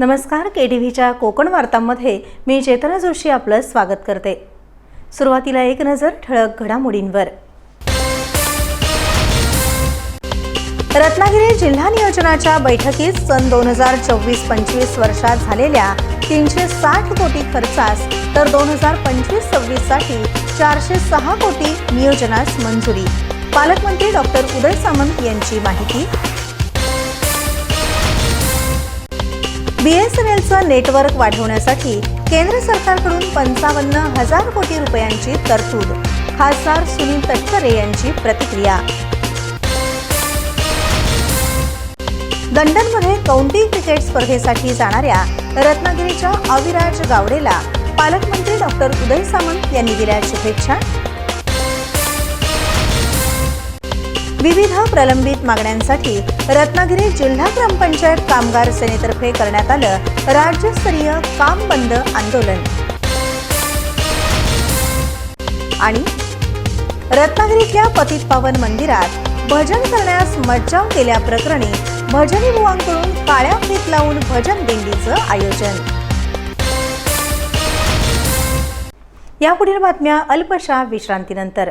नमस्कार K T व्हीच्या कोकण वार्तांमध्ये मी चेतना जोशी आपलं स्वागत करते. सुरुवातीला एक नजर ठळक घडामोडींवर. रत्नागिरी जिल्हा नियोजनाच्या बैठकीत सन दोन हजार चोवीस पंचवीस वर्षात झालेल्या तीनशे साठ कोटी खर्चास तर दोन हजार पंचवीस सव्वीससाठी चारशे सहा कोटी नियोजनास मंजुरी. पालकमंत्री डॉक्टर उदय सामंत यांची माहिती. बीएसएनएलचं नेटवर्क वाढवण्यासाठी केंद्र सरकारकडून पंचावन्न हजार कोटी रुपयांची तरतूद खासदार सुनील तटकरे यांची प्रतिक्रिया. लंडनमध्ये काउंटी क्रिकेट स्पर्धेसाठी जाणाऱ्या रत्नागिरीच्या अविराज गावडेला पालकमंत्री डॉक्टर उदय सामंत यांनी दिल्या शुभेच्छा. विविध प्रलंबित मागण्यांसाठी रत्नागिरी जिल्हा ग्रामपंचायत कामगार सेनेतर्फे करण्यात आलं राज्यस्तरीय काम बंद आंदोलन. आणि रत्नागिरीतल्या पतित पावन मंदिरात भजन करण्यास मज्जाव केल्याप्रकरणी भजनी बुवांकडून काळ्या फीत लावून भजन दिंडीचं आयोजन. यापुढील बातम्या अल्पशा विश्रांतीनंतर.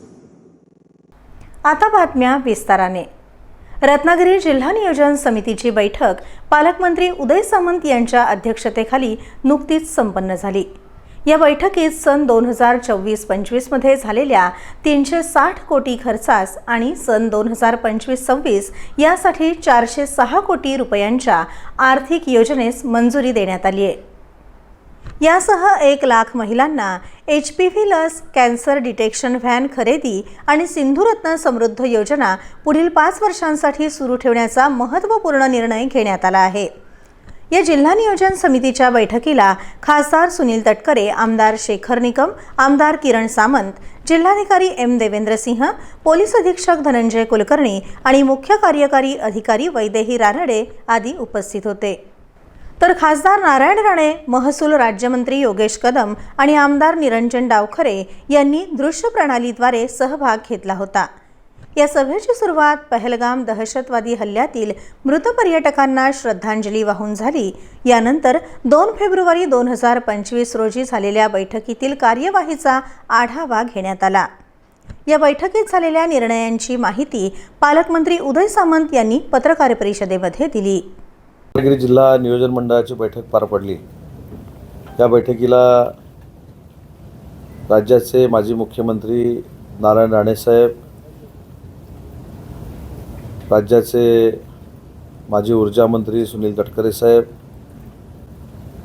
आता बातम्या विस्ताराने. रत्नागिरी जिल्हा नियोजन समितीची बैठक पालकमंत्री उदय सामंत यांच्या अध्यक्षतेखाली नुकतीच संपन्न झाली. या बैठकीत सन दोन हजार चोवीस पंचवीसमध्ये झालेल्या तीनशे साठ कोटी खर्चास आणि सन दोन हजार पंचवीस सव्वीस यासाठी चारशे सहा कोटी रुपयांच्या आर्थिक योजनेस मंजुरी देण्यात आली आहे यासह एक लाख महिलांना एच पी व्ही लस कॅन्सर डिटेक्शन व्हॅन खरेदी आणि सिंधुरत्न समृद्ध योजना पुढील पाच वर्षांसाठी सुरू ठेवण्याचा महत्त्वपूर्ण निर्णय घेण्यात आला आहे. या जिल्हा नियोजन समितीच्या बैठकीला खासदार सुनील तटकरे आमदार शेखर निकम आमदार किरण सामंत जिल्हाधिकारी एम देवेंद्र सिंह पोलीस अधीक्षक धनंजय कुलकर्णी आणि मुख्य कार्यकारी अधिकारी वैदेही रानडे आदी उपस्थित होते. तर खासदार नारायण राणे महसूल राज्यमंत्री योगेश कदम आणि आमदार निरंजन डावखरे यांनी दृश्य प्रणालीद्वारे सहभाग घेतला होता. या सभेची सुरुवात पहलगाम दहशतवादी हल्ल्यातील मृत पर्यटकांना श्रद्धांजली वाहून झाली. यानंतर दोन फेब्रुवारी दोन हजार पंचवीस रोजी झालेल्या बैठकीतील कार्यवाहीचा आढावा घेण्यात आला. या बैठकीत झालेल्या निर्णयांची माहिती पालकमंत्री उदय सामंत यांनी पत्रकार परिषदेमध्ये दिली. रत्नागिरी जिल्हा नियोजन मंडळाची बैठक पार पडली. या बैठकीला राज्याचे माजी मुख्यमंत्री नारायण राणेसाहेब राज्याचे माजी ऊर्जा मंत्री सुनील तटकरे साहेब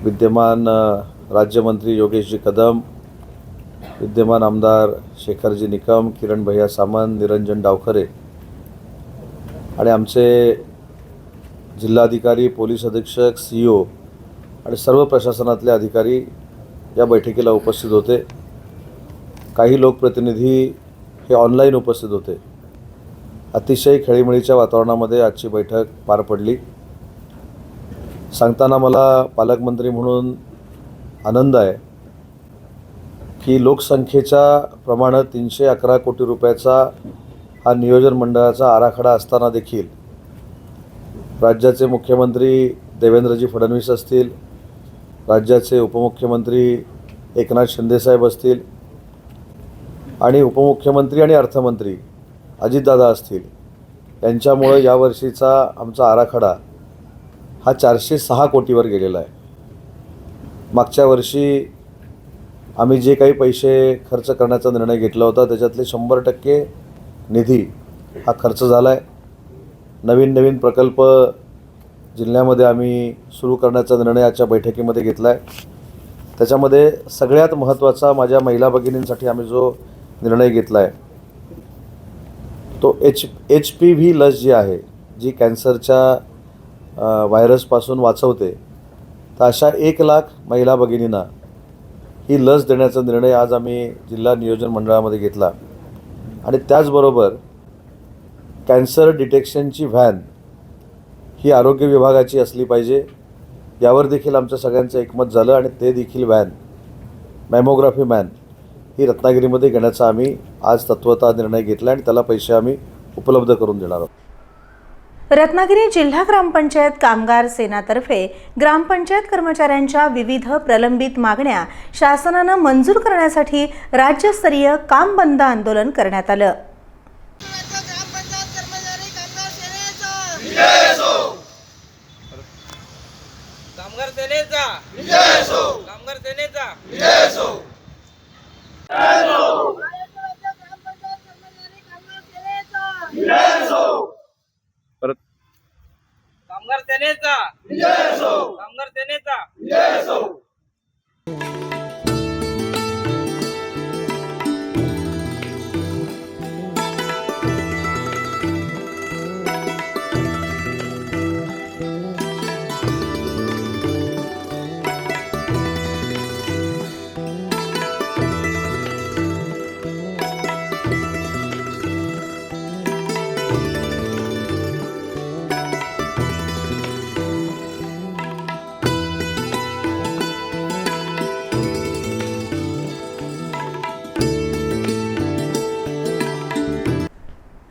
विद्यमान राज्यमंत्री योगेशजी कदम विद्यमान आमदार शेखरजी निकम किरण भैया सामंत निरंजन डावखरे आणि आमचे जिल्हाधिकारी पोलीस अधीक्षक सी ओ आणि सर्व प्रशासनातले अधिकारी या बैठकीला उपस्थित होते. काही लोकप्रतिनिधी हे ऑनलाईन उपस्थित होते. अतिशय खेळीमेळीच्या वातावरणामध्ये आजची बैठक पार पडली. सांगताना मला पालकमंत्री म्हणून आनंद आहे की लोकसंख्येच्या प्रमाणात तीनशे अकरा कोटी रुपयाचा हा नियोजन मंडळाचा आराखडा असताना देखील राज्याचे मुख्यमंत्री देवेंद्रजी फडणवीस असतील राज्याचे उपमुख्यमंत्री एकनाथ शिंदेसाहेब असतील आणि उपमुख्यमंत्री आणि अर्थमंत्री अजितदादा असतील यांच्यामुळं यावर्षीचा आमचा आराखडा हा चारशे सहा कोटीवर गेलेला आहे. मागच्या वर्षी आम्ही जे काही पैसे खर्च करण्याचा निर्णय घेतला होता त्याच्यातले शंभर टक्के निधी हा खर्च झाला आहे नवीन नवीन प्रकल्प जिल्ह्यामध्ये आम्ही सुरू करण्याचा निर्णय आजच्या बैठकीमध्ये घेतला आहे त्याच्यामध्ये सगळ्यात महत्त्वाचा माझ्या महिला भगिनींसाठी आम्ही जो निर्णय घेतला आहे तो एच एच पी व्ही लस जी आहे जी कॅन्सरच्या व्हायरसपासून वाचवते तर अशा एक लाख महिला भगिनींना ही लस देण्याचा निर्णय आज आम्ही जिल्हा नियोजन मंडळामध्ये घेतला. आणि त्याचबरोबर कॅन्सर डिटेक्शनची व्हॅन ही आरोग्य विभागाची असली पाहिजे. यावर देखील आमचं सगळ्यांचं एकमत झालं आणि ते देखील व्हॅन मॅमोग्राफी मॅन ही रत्नागिरीमध्ये घेण्याचा आम्ही आज तत्वता निर्णय घेतला आणि त्याला पैसे आम्ही उपलब्ध करून देणार आहोत. रत्नागिरी जिल्हा ग्रामपंचायत कामगार सेनातर्फे ग्रामपंचायत कर्मचाऱ्यांच्या विविध प्रलंबित मागण्या शासनानं मंजूर करण्यासाठी राज्यस्तरीय काम बंद आंदोलन करण्यात आलं ग्रामपंचायत कर्मचारी कामगार सेनेचा कामगार सेनेचा कामगार सेनेचा. कामगार सेनेचा.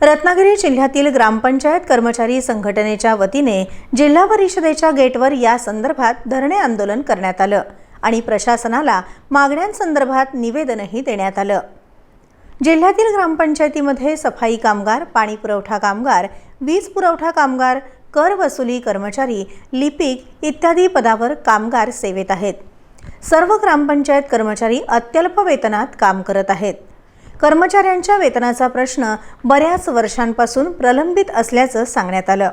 रत्नागिरी जिल्ह्यातील ग्रामपंचायत कर्मचारी संघटनेच्या वतीने जिल्हा परिषदेच्या गेटवर या संदर्भात धरणे आंदोलन करण्यात आलं आणि प्रशासनाला मागण्यांसंदर्भात निवेदनही देण्यात आलं. जिल्ह्यातील ग्रामपंचायतीमध्ये सफाई कामगार पाणी पुरवठा कामगार वीज पुरवठा कामगार कर वसुली कर्मचारी लिपिक इत्यादी पदावर कामगार सेवेत आहेत. सर्व ग्रामपंचायत कर्मचारी अत्यल्प वेतनात काम करत आहेत. कर्मचाऱ्यांच्या वेतनाचा प्रश्न बऱ्याच वर्षांपासून प्रलंबित असल्याचं सांगण्यात आलं.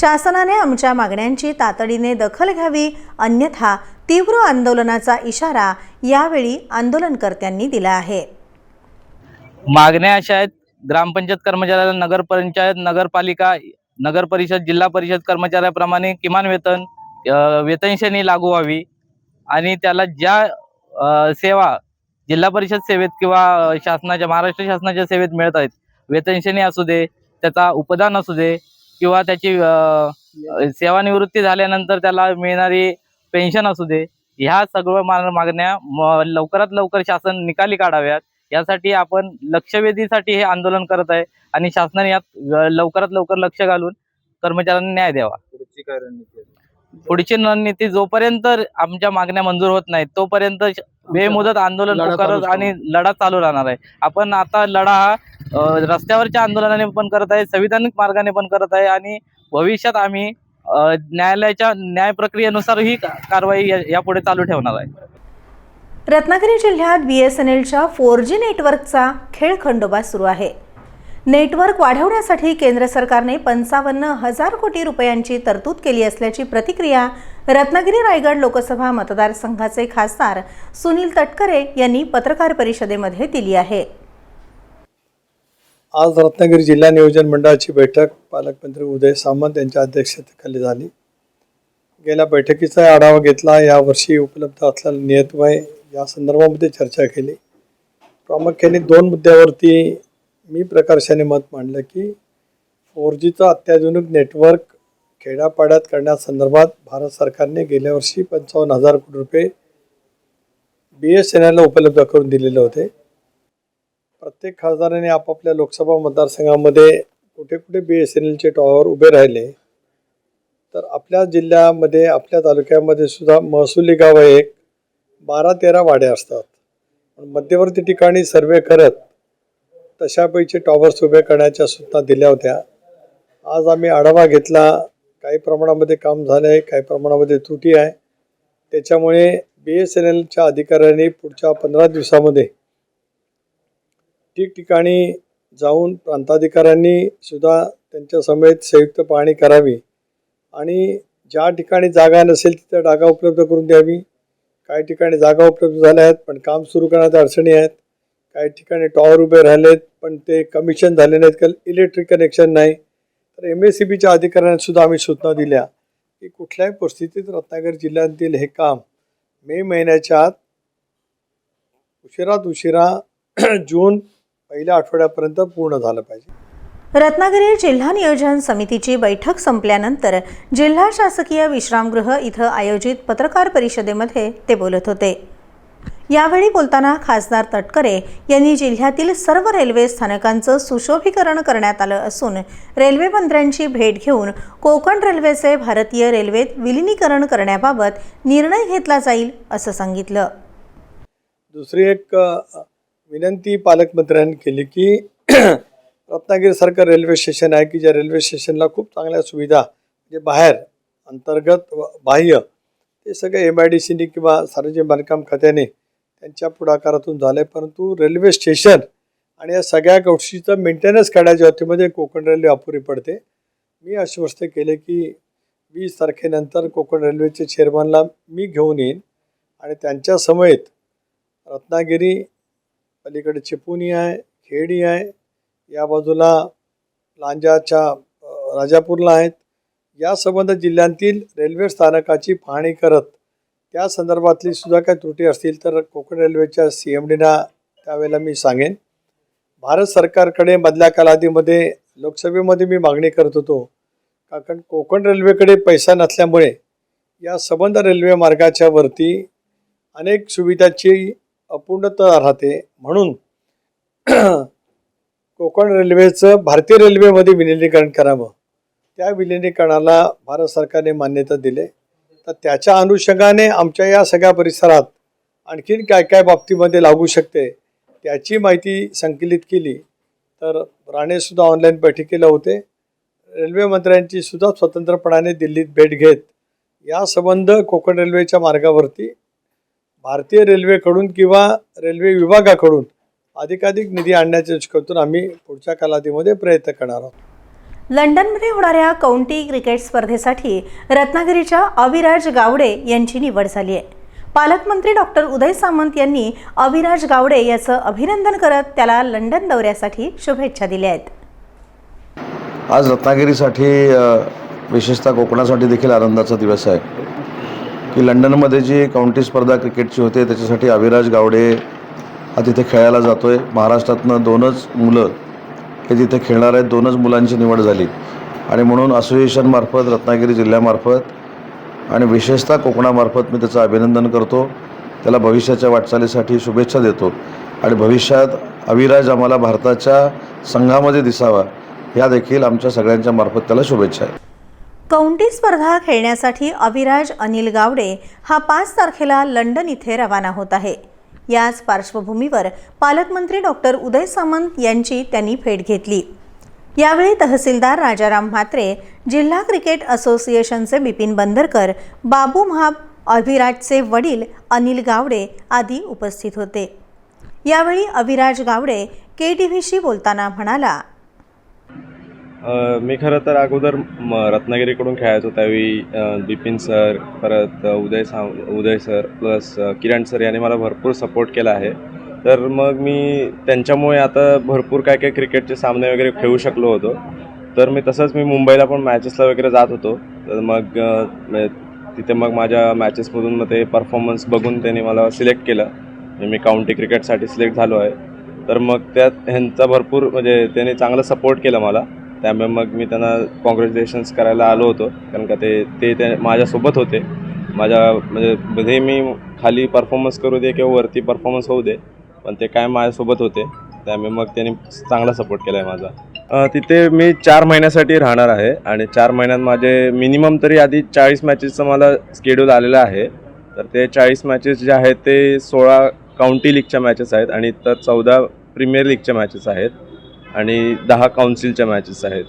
शासनाने आमच्या मागण्यांची तातडीने दखल घ्यावी अन्यथा तीव्र आंदोलनाचा इशारा यावेळी आंदोलनकर्त्यांनी दिला आहे. मागण्या अशा आहेत ग्रामपंचायत कर्मचाऱ्याला नगरपंचायत नगरपालिका नगर परिषद जिल्हा परिषद कर्मचाऱ्याप्रमाणे किमान वेतन वेतनश्रेणी लागू व्हावी आणि त्याला ज्या सेवा जिल्हा परिषद सेवेत किंवा शासनाच्या महाराष्ट्र शासनाच्या सेवेत मिळत आहेत. वेतन श्रेणी असू दे त्याचा उपदान असू दे किंवा त्याची सेवानिवृत्ती झाल्यानंतर त्याला मिळणारी पेन्शन असू दे ह्या सगळं मा- मागण्या लवकरात लवकर शासन निकाली काढाव्यात. यासाठी आपण लक्षवेधीसाठी हे आंदोलन करत आहे आणि शासनाने यात लवकरात लवकर लक्ष घालून कर्मचाऱ्यांना न्याय द्यावा. पुढची रणनीती जोपर्यंत आमच्या मागण्या मंजूर होत नाहीत तोपर्यंत बेमुदत आंदोलन चालूच आणि लढा चालू राहणार आहे. आपण आता लढा हा रस्त्यावरच्या आंदोलनाने पण करत आहे संविधानिक मार्गाने पण करत आहे आणि भविष्यात आम्ही न्यायालयाच्या न्याय प्रक्रियेनुसार ही कारवाई या- यापुढे चालू ठेवणार आहे. रत्नागिरी जिल्ह्यात बी एस एन एलच्या फोर जी नेटवर्कचा खेळ खंडोबा सुरू आहे. नेटवर्क वाढवण्यासाठी केंद्र सरकारने पंचावन्न हजार कोटी रुपयांची तरतूद केली असल्याची प्रतिक्रिया रत्नागिरी रायगड लोकसभा मतदारसंघाचे खासदार सुनील तटकरे यांनी पत्रकार परिषदेमध्ये दिली आहे. आज रत्नागिरी जिल्हा नियोजन मंडळाची बैठक पालकमंत्री उदय सामंत यांच्या अध्यक्षतेखाली झाली. गेल्या बैठकीचा आढावा घेतला यावर्षी उपलब्ध असलेला नियतवय या संदर्भामध्ये चर्चा केली. प्रामुख्याने दोन मुद्द्यावरती मी प्रकर्षाने मत मांडलं की फोर जीचं अत्याधुनिक नेटवर्क खेड्यापाड्यात करण्यासंदर्भात भारत सरकारने गेल्या वर्षी पंचावन्न हजार कोटी रुपये बी एस एन एलला उपलब्ध करून दिलेले होते. प्रत्येक खासदाराने आपापल्या लोकसभा मतदारसंघामध्ये कुठे कुठे बी एस एन एलचे टॉवर उभे राहिले? तर आपल्या जिल्ह्यामध्ये आपल्या तालुक्यामध्ये सुद्धा महसुली गाव एक बारा तेरा वाड्या असतात. मध्यवर्ती ठिकाणी सर्वे करत तशापैकी टॉवर्स उभे करण्याच्या सूचना दिल्या होत्या. आज आम्ही आढावा घेतला काही प्रमाणामध्ये काम झालं आहे काही प्रमाणामध्ये त्रुटी आहे. त्याच्यामुळे बी एस एन एलच्या अधिकाऱ्यांनी पुढच्या पंधरा दिवसामध्ये ठिकठिकाणी जाऊन प्रांताधिकाऱ्यांनी सुद्धा त्यांच्या समेत संयुक्त पाहणी करावी आणि ज्या ठिकाणी जागा नसेल तिथं जागा उपलब्ध करून द्यावी. काही ठिकाणी जागा उपलब्ध झाल्या आहेत पण काम सुरू करण्यात अडचणी आहेत. काही ठिकाणी टॉवर उभे राहिलेत पण ते कमिशन झाले नाहीत कारण इलेक्ट्रिक कनेक्शन नाही. तर एम एस सी बीच्या अधिकाऱ्यांना सुद्धा आम्ही सूचना दिल्या की कुठल्याही परिस्थितीत रत्नागिरी जिल्ह्यातील हे काम मे महिन्याच्या आत उशिरात उशिरा जून पहिल्या आठवड्यापर्यंत पूर्ण झालं पाहिजे. रत्नागिरी जिल्हा नियोजन समितीची बैठक संपल्यानंतर जिल्हा शासकीय विश्रामगृह इथं आयोजित पत्रकार परिषदेमध्ये ते बोलत होते. यावेळी बोलताना खासदार तटकरे यांनी जिल्ह्यातील सर्व रेल्वे स्थानकांचं सुशोभीकरण करण्यात आलं असून रेल्वे मंत्र्यांची भेट घेऊन कोकण रेल्वेचे भारतीय रेल्वेत विलिनीकरण करण्याबाबत निर्णय घेतला जाईल असं सांगितलं. दुसरी एक विनंती पालकमंत्र्यांनी केली की रत्नागिरीसारखं रेल्वे स्टेशन आहे की ज्या रेल्वे स्टेशनला खूप चांगल्या सुविधा म्हणजे बाहेर अंतर्गत व बाह्य ते सगळे एम आय डी सीने किंवा सार्वजनिक बांधकाम खात्याने त्यांच्या पुढाकारातून झालं परंतु रेल्वे स्टेशन आणि या सगळ्या गोष्टीचं मेंटेनन्स करण्याच्या बाबतीमध्ये कोकण रेल्वे अपुरी पडते. मी आश्वस्त केले की वीस तारखेनंतर कोकण रेल्वेचे चेअरमनला मी घेऊन येईन. आणि त्यांच्या समेत रत्नागिरी पलीकडे चिपुनी आहे खेडी आहे या बाजूला लांजाच्या राजापूरला आहेत. या संबंध जिल्ह्यांतील रेल्वे स्थानकाची पाहणी करत त्या संदर्भातली सुद्धा काही त्रुटी असतील तर कोकण रेल्वेच्या सी एम डीना त्यावेळेला मी सांगेन. भारत सरकारकडे मधल्या कालावधीमध्ये लोकसभेमध्ये मी मागणी करत होतो का- कारण कोकण रेल्वेकडे पैसा नसल्यामुळे या संबंध रेल्वे मार्गाच्या वरती अनेक सुविधाची अपूर्णता राहते. म्हणून कोकण रेल्वेचं भारतीय रेल्वेमध्ये विलिनीकरण करावं. त्या विलिनीकरणाला भारत सरकारने मान्यता दिले. तर त्याच्या अनुषंगाने आमच्या या सगळ्या परिसरात आणखीन काय काय बाबतीमध्ये लागू शकते त्याची माहिती संकलित केली. तर राणेसुद्धा ऑनलाईन बैठकीला होते. रेल्वे मंत्र्यांची सुद्धा स्वतंत्रपणाने दिल्लीत भेट घेत या संबंध कोकण रेल्वेच्या मार्गावरती भारतीय रेल्वेकडून किंवा रेल्वे विभागाकडून अधिकाधिक निधी आणण्याच्या दृष्टीकोनातून आम्ही पुढच्या कालावधीमध्ये प्रयत्न करणार आहोत. लंडनमध्ये होणाऱ्या काउंटी क्रिकेट स्पर्धेसाठी रत्नागिरीच्या अविराज गावडे यांची निवड झाली आहे. पालकमंत्री डॉक्टर उदय सामंत यांनी अविराज गावडे याचं अभिनंदन करत त्याला लंडन दौऱ्यासाठी शुभेच्छा दिल्या आहेत. आज रत्नागिरीसाठी विशेषतः कोकणासाठी देखील आनंदाचा दिवस आहे. की लंडनमध्ये जी काउंटी स्पर्धा क्रिकेटची होते त्याच्यासाठी अविराज गावडे हा तिथे खेळायला जातो आहे महाराष्ट्रातनं दोनच मुलं हे तिथे खेळणार आहेत. दोनच मुलांची निवड झाली. आणि म्हणून असोसिएशनमार्फत रत्नागिरी जिल्ह्यामार्फत आणि विशेषतः कोकणामार्फत मी त्याचं अभिनंदन करतो. त्याला भविष्याच्या वाटचालीसाठी शुभेच्छा देतो. आणि भविष्यात अविराज आम्हाला भारताच्या संघामध्ये दिसावा या देखील आमच्या सगळ्यांच्या मार्फत त्याला शुभेच्छा आहे. कौंटी स्पर्धा खेळण्यासाठी अविराज अनिल गावडे हा पाच तारखेला लंडन इथे रवाना होत आहे. याच पार्श्वभूमीवर पालकमंत्री डॉक्टर उदय सामंत यांची त्यांनी भेट घेतली. यावेळी तहसीलदार राजाराम म्हात्रे जिल्हा क्रिकेट असोसिएशनचे बिपिन बंदरकर बाबू महाब अभिराजचे वडील अनिल गावडे आदी उपस्थित होते. यावेळी अविराज गावडे के टी व्हीशी बोलताना म्हणाला मी खरं तर अगोदर म रत्नागिरीकडून खेळायचो त्यावेळी बिपिन सर परत उदय सा Uday sir plus Kiran sir यांनी मला भरपूर सपोर्ट केला आहे. तर मग मी त्यांच्यामुळे आता भरपूर काय काय क्रिकेटचे सामने वगैरे खेळू शकलो होतो. तर मी तसंच मी मुंबईला पण मॅचेसला वगैरे जात होतो. तर मग तिथे मग माझ्या मॅचेसमधून मग ते परफॉर्मन्स बघून त्यांनी मला सिलेक्ट केलं. म्हणजे मी काउंटी क्रिकेटसाठी सिलेक्ट झालो आहे. तर मग त्यात ह्यांचा भरपूर म्हणजे त्यांनी चांगलं सपोर्ट केलं मला. त्यामुळे मग मी त्यांना कॉंग्रॅच्युलेशन्स करायला आलो होतो. कारण का ते ते त्या माझ्यासोबत होते. माझ्या म्हणजे मध्ये मी खाली परफॉर्मन्स करू दे किंवा वरती परफॉर्मन्स होऊ दे पण ते काय माझ्यासोबत होते. त्यामुळे मग त्यांनी चांगला सपोर्ट केला आहे माझा तिथे मी चार महिन्यासाठी राहणार आहे आणि चार महिन्यात माझे मिनिमम तरी आधी चाळीस मॅचेसचं मला स्केड्यूल आलेलं आहे. तर ते चाळीस मॅचेस जे आहेत ते सोळा काउंटी लीगच्या मॅचेस आहेत आणि तर चौदा प्रीमियर लीगच्या मॅचेस आहेत. आणि दहा काउन्सिलच्या मॅचेस आहेत.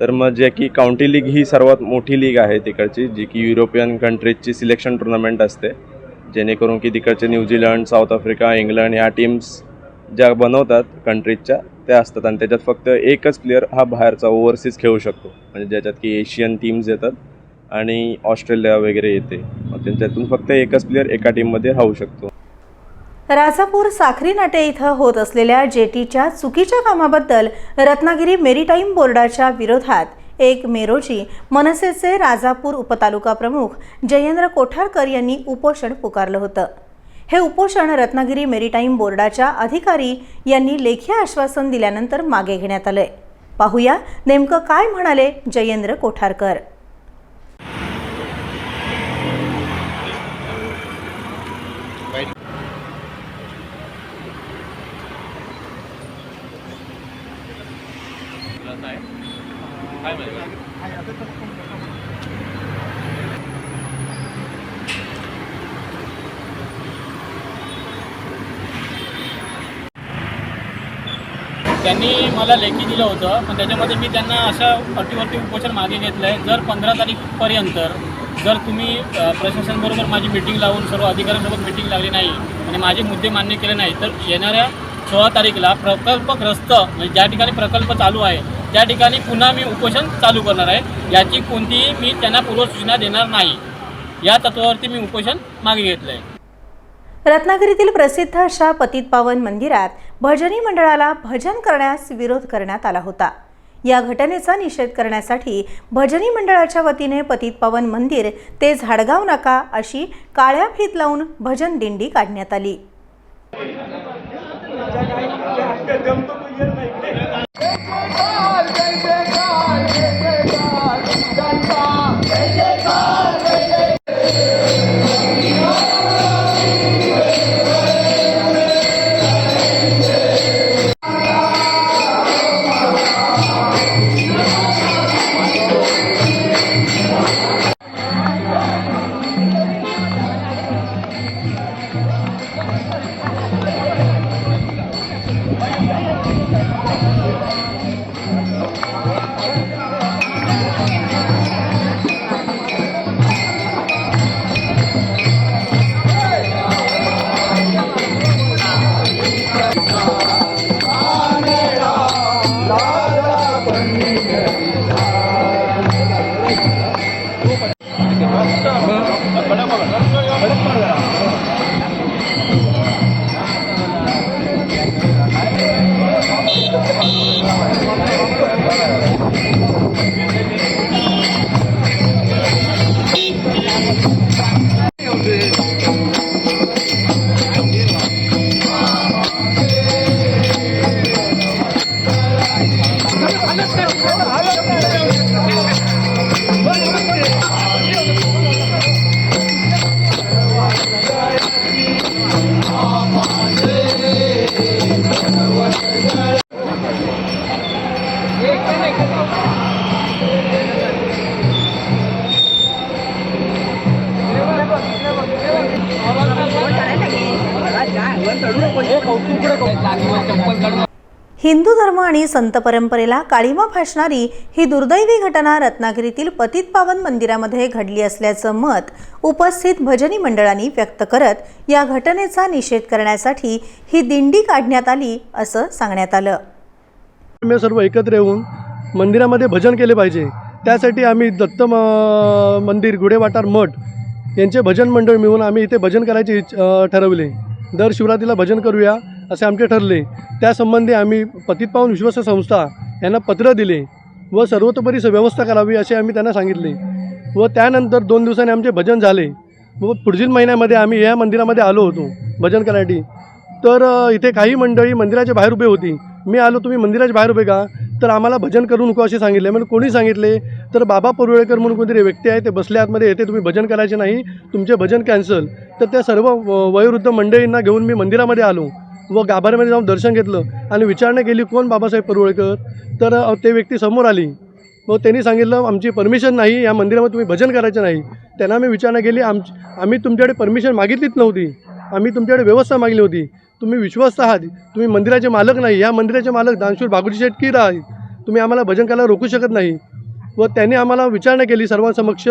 तर मग जे की काउंटी लीग ही सर्वात मोठी लीग आहे तिकडची जी की युरोपियन कंट्रीजची सिलेक्शन टुर्नामेंट असते. जेणेकरून की तिकडचे New Zealand South Africa England ह्या टीम्स ज्या बनवतात कंट्रीजच्या त्या असतात. आणि त्याच्यात फक्त एकच प्लेअर हा बाहेरचा ओव्हरसीज खेळू शकतो. म्हणजे ज्याच्यात की एशियन टीम्स येतात आणि ऑस्ट्रेलिया वगैरे येते. मग त्यांच्यातून फक्त एकच प्लेअर एका टीममध्ये राहू शकतो. राजापूर साखरी नाटे इथं होत असलेल्या जेटीच्या चुकीच्या कामाबद्दल रत्नागिरी मेरीटाईम बोर्डाच्या विरोधात एक मे रोजी मनसेचे राजापूर उपतालुका प्रमुख जयेंद्र कोठारकर यांनी उपोषण पुकारलं होतं. हे उपोषण रत्नागिरी मेरीटाईम बोर्डाच्या अधिकारी यांनी लेखी आश्वासन दिल्यानंतर मागे घेण्यात आलंय. पाहूया नेमकं काय म्हणाले जयेंद्र कोठारकर. त्यांनी मला लेखी दिलं होतं पण त्याच्यामध्ये मी त्यांना अशा अटीवरती उपोषण मागे घेतलं आहे जर पंधरा तारीखपर्यंत जर तुम्ही प्रशासनबरोबर माझी मिटिंग लावून सर्व अधिकाऱ्यांसोबत मिटिंग लावली नाही आणि माझे मुद्दे मान्य केले नाही तर येणाऱ्या सोळा तारखेला प्रकल्पग्रस्त म्हणजे ज्या ठिकाणी प्रकल्प चालू आहे त्या ठिकाणी पुन्हा मी उपोषण चालू करणार आहे याची कोणतीही मी त्यांना पूर्वसूचना देणार नाही. या तत्वावरती मी उपोषण मागे घेतलं आहे रत्नागिरीतील प्रसिद्ध अशा पतित पावन मंदिरात भजनी मंडळाला भजन करण्यास विरोध करण्यात आला होता. या घटनेचा निषेध करण्यासाठी भजनी मंडळाच्या वतीने पतित पावन मंदिर ते झाडगाव नाका अशी काळ्या फीत लावून भजन दिंडी काढण्यात आली. जय जयकार जय जयकार. हिंदू धर्म आणि संत परंपरेला काळीमा फासणारी ही दुर्दैवी घटना रत्नागिरीतील पतित पावन मंदिरामध्ये घडली असल्याचं मत उपस्थित भजनी मंडळांनी व्यक्त करत या घटनेचा निषेध करण्यासाठी ही दिंडी काढण्यात आली असं सांगण्यात आलं. सर्व एकत्र येऊन मंदिरामध्ये भजन केले पाहिजे. त्यासाठी आम्ही दत्त मंदिर गुढेवाटार मठ यांचे भजन मंडळ मिळून आम्ही इथे भजन करायचे ठरवले. दर शिवरात्रीला भजन करूया असे आमचे ठरले. त्यासंबंधी आम्ही पतित पाहून विश्वास संस्था यांना पत्र दिले व सर्वतोपरी स- व्यवस्था करावी असे आम्ही त्यांना सांगितले. व त्यानंतर दोन दिवसांनी आमचे भजन झाले. व पुढील महिन्यामध्ये आम्ही या मंदिरामध्ये आलो होतो भजन करण्यासाठी तर इथे काही मंडळी मंदिराच्या बाहेर उभे होती. मी आलो तुम्ही मंदिराच्या बाहेर उभे का? तर आम्हाला भजन करू नको असे सांगितले. म्हणजे कोणी सांगितले तर बाबा परुळेकर म्हणून कोणतरी व्यक्ती आहे ते बसले आतमध्ये येते तुम्ही भजन करायचे नाही तुमचे भजन कॅन्सल तर त्या सर्व व- वयोवृद्ध मंडळींना घेऊन मी मंदिरामध्ये आलो व गाभाऱ्यामध्ये जाऊन दर्शन घेतलं आणि विचारणा केली कोण बाबासाहेब परुळेकर? तर ते व्यक्ती समोर आली व त्यांनी सांगितलं आमची परमिशन नाही या मंदिरामध्ये तुम्ही भजन करायचं नाही. त्यांना मी विचारणा केली आम आम्ही तुमच्याकडे परमिशन मागितलीच नव्हती. आम्ही तुमच्याकडे व्यवस्था मागली होती. तुम्ही विश्वस्त आहात. तुम्ही मंदिराचे मालक नाही. या मंदिराचे मालक दानशूर बागुजी शेटकीर आहेत तुम्ही आम्हाला भजन करायला रोखू शकत नाही. व त्यांनी आम्हाला विचारणा केली सर्वांसमक्ष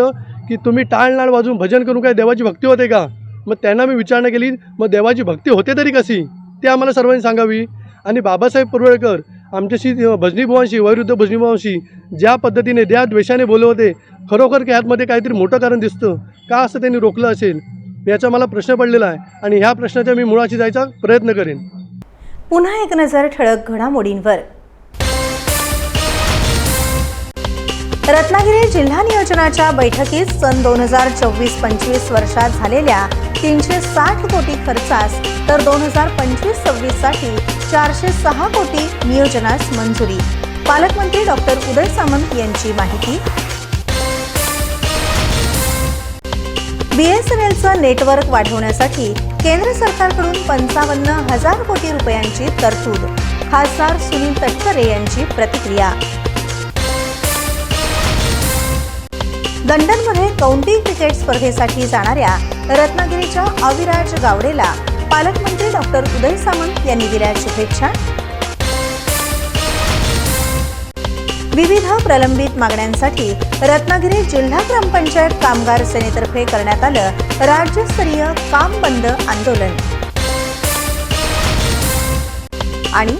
की तुम्ही टाळनाळ वाजून भजन करून काय देवाची भक्ती होते का? मग त्यांना मी विचारणा केली मग देवाची भक्ती होते तरी कशी? ते आम्हाला सर्वांनी सांगावी. आणि बाबासाहेब पुरवळकर आमच्याशी भजनीभुवांशी वैरुद्ध भजनीभुवांशी ज्या पद्धतीने त्या द्वेषाने बोलवते होते खरोखर की ह्यातमध्ये काहीतरी मोठं कारण दिसतं. का असं त्यांनी रोखलं असेल? याचा मला प्रश्न पडलेला आहे आणि ह्या प्रश्नाच्या मी मुळाशी जायचा प्रयत्न करेन. पुन्हा एक नजर ठळक घडामोडींवर. रत्नागिरी जिल्हा नियोजनाच्या बैठकीत सन दोन हजार चोवीस पंचवीस वर्षात झालेल्या तीनशे साठ कोटी खर्चास तर दोन हजार पंचवीस सव्वीससाठी चारशे सहा कोटी नियोजनास मंजुरी. पालकमंत्री डॉक्टर उदय सामंत यांची माहिती. बीएसएनएलचं नेटवर्क वाढवण्यासाठी केंद्र सरकारकडून पंचावन्न हजार कोटी रुपयांची तरतूद खासदार सुनील तटकरे यांची प्रतिक्रिया. लंडनमध्ये कौंटी क्रिकेट स्पर्धेसाठी जाणाऱ्या रत्नागिरीच्या अविराज गावडेला पालकमंत्री डॉक्टर उदय सामंत यांनी दिल्या शुभेच्छा. विविध प्रलंबित मागण्यांसाठी रत्नागिरी जिल्हा ग्रामपंचायत कामगार सेनेतर्फे करण्यात आलं राज्यस्तरीय काम बंद आंदोलन. आणि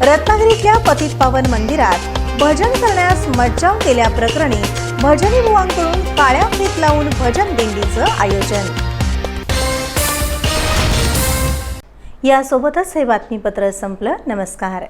रत्नागिरीतल्या पतित पावन मंदिरात भजन करण्यास मज्जाव केल्याप्रकरणी भजनी बुवांकडून काळ्या फीत लावून भजन दिंडीचं आयोजन. यासोबतच हे बातमीपत्र संपलं. नमस्कार.